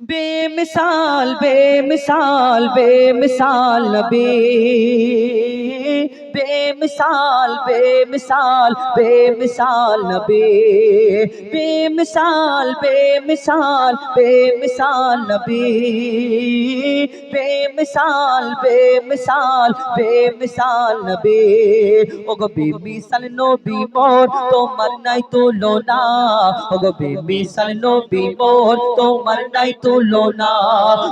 बेमिसाल बेमिसाल बेमिसाल नबी बेमिसाल बेमिसाल बेमिसाल नबी बेमिसाल बेमिसाल बेमिसाल नबी बेमिसाल बेमिसाल बेमिसाल नबी ওগো বেমিসাল নবী মোর তোমার নাই তুলনা ওগো বেমিসাল নবী মোর তোমার নাই তুলনা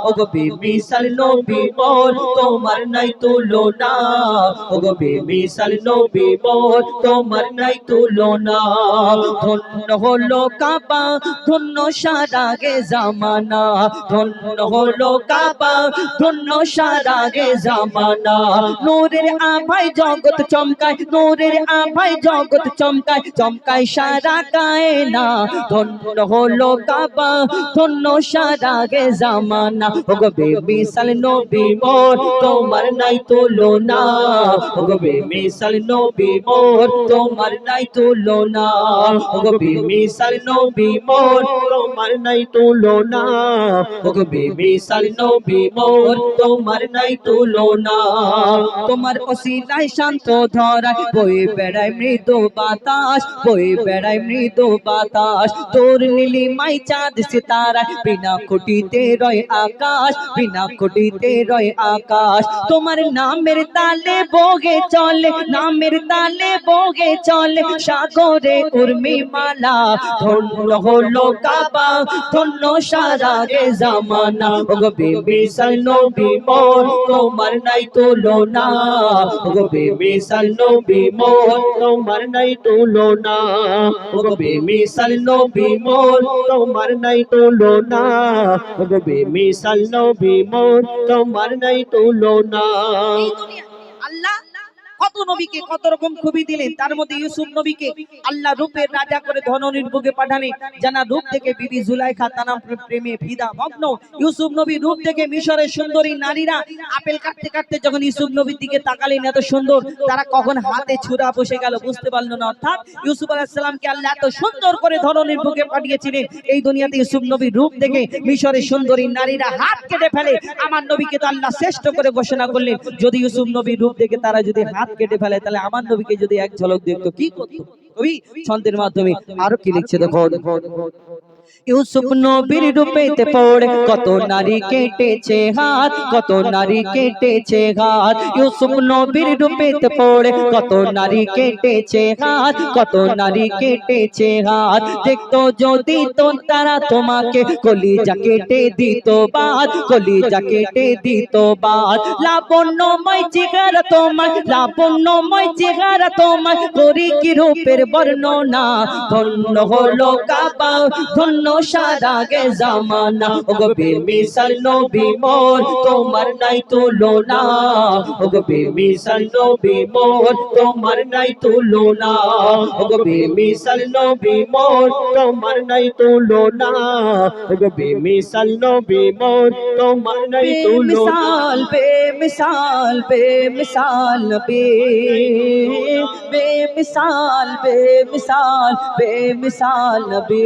ওগো বেমিসাল নবী মোর তোমার নাই তুলনা ওগো বেমিসাল নবী মোর তোমার নাই তুলনা। ধন্য হলো কাবা, ধন্য সারাগে জামানা। ধন্য হলো কাবা, ধন্য সারাগে জামানা। নূরের আভাই জগৎ চমকায়, নূরের আভাই জগৎ চমকায় চমকায় সারা কায়না। ধন্য হলো কাবা, ধন্য সারাগে জামানা। ওগো বেমিসাল নবী মোর তোমার নাই তুলনা। ওগো বেমিসাল নবী মোর তোমার নাই তুলনা। ওগো বেমিসাল নবী মোর তোমার নাই তুলনা। ওগো বেমিসাল নবী মোর তোমার নাই তুলনা। তোমার অসিলায় শান্ত ধরায় বই বেড়ায় মৃদু বাতাস, বই বেড়ায় মৃদু বাতাস। তোর নীলি মাই চাঁদ সিতারায় বিনা খুঁটিতে রয় আকাশ, বিনা খুঁটিতে রয় আকাশ। তোমার নামের তালে বগে চলে, নামের তালে বগে চলে, সাগরে উর্মি মালা, ধন্য হলো কাবা, ধন্য সারা গে জামানা। ওগো বেবি নবী মোর তোমার নাই তুলনা। ওগো বেবি নবী মোর তোমার নাই তুলনা। ওগো বেবি নবী মোর তোমার নাই তুলনা। ওগো বেবি নবী মোর তোমার নাই দুনিয়া আল্লাহ কত নবীকে কত রকম খুবই দিলেন, তার মধ্যে ইউসুফ নবীকে আল্লাহ রূপের রাজা করে ধননীর বুকে পাঠালেন, জানা রূপ থেকে বিবি জুলাইখা, তার নাম প্রেমে ফিদা মগ্ন। ইউসুফ নবী রূপ থেকে মিশরের সুন্দরী নারীরা আপেল কাটতে কাটতে যখন ইউসুফ নবীর দিকে তাকালেন, এত সুন্দর, তারা কখন হাতে ছুরা বসে গেল বুঝতে পারল না। অর্থাৎ ইউসুফ আলাহিসাল্লামকে আল্লাহ এত সুন্দর করে ধরনের বুকে পাঠিয়েছিলেন, এই দুনিয়াতে ইউসুফ নবীর রূপ দেখে মিশরের সুন্দরী নারীরা হাত কেটে ফেলে, আমার নবীকে তো আল্লাহ শ্রেষ্ঠ করে ঘোষণা করলেন। যদি ইউসুফ নবীর রূপ দেখে তারা যদি হাত কেটে ফেলে, তাহলে আমার নবীকে যদি এক ঝলক দেখতো, কি করতো? কবি, ছন্দের মাধ্যমে আরও কি লিখছে দেখো ইউসুফ নবীর রূপেতে পড়ে, কত নারী কেটেছে হাত, কত নারী কেটেছে হাত ইউসুফ নবীর রূপেতে পড়ে, কত নারী কেটেছে হাত, কত নারী কেটেছে হাত দেখতো যদি তো তারা তোমাকে কলিজা কেটে দিত বাদ, কলিজা কেটে দিত বাদ। লাবণ্যময় চেহারা তোমার লাবণ্যময় চেহারা তোমার, করি কি রূপের বর্ণনা? ধন্য হলো কাবা, ধন্য সারা গে জামানা ওগো বেমিসাল নবী মোর তোমার নাই তুলনা ওগো বেমিসাল নবী মোর তোমার নাই তুলনা ওগো বেমিসাল নবী মোর তোমার নাই তুলনা ওগো বেমিসাল নবী মোর তোমার নাই তুলনা বেমিসাল বেমিসাল নবী বেমিসাল বেমিসাল বেমিসাল নবী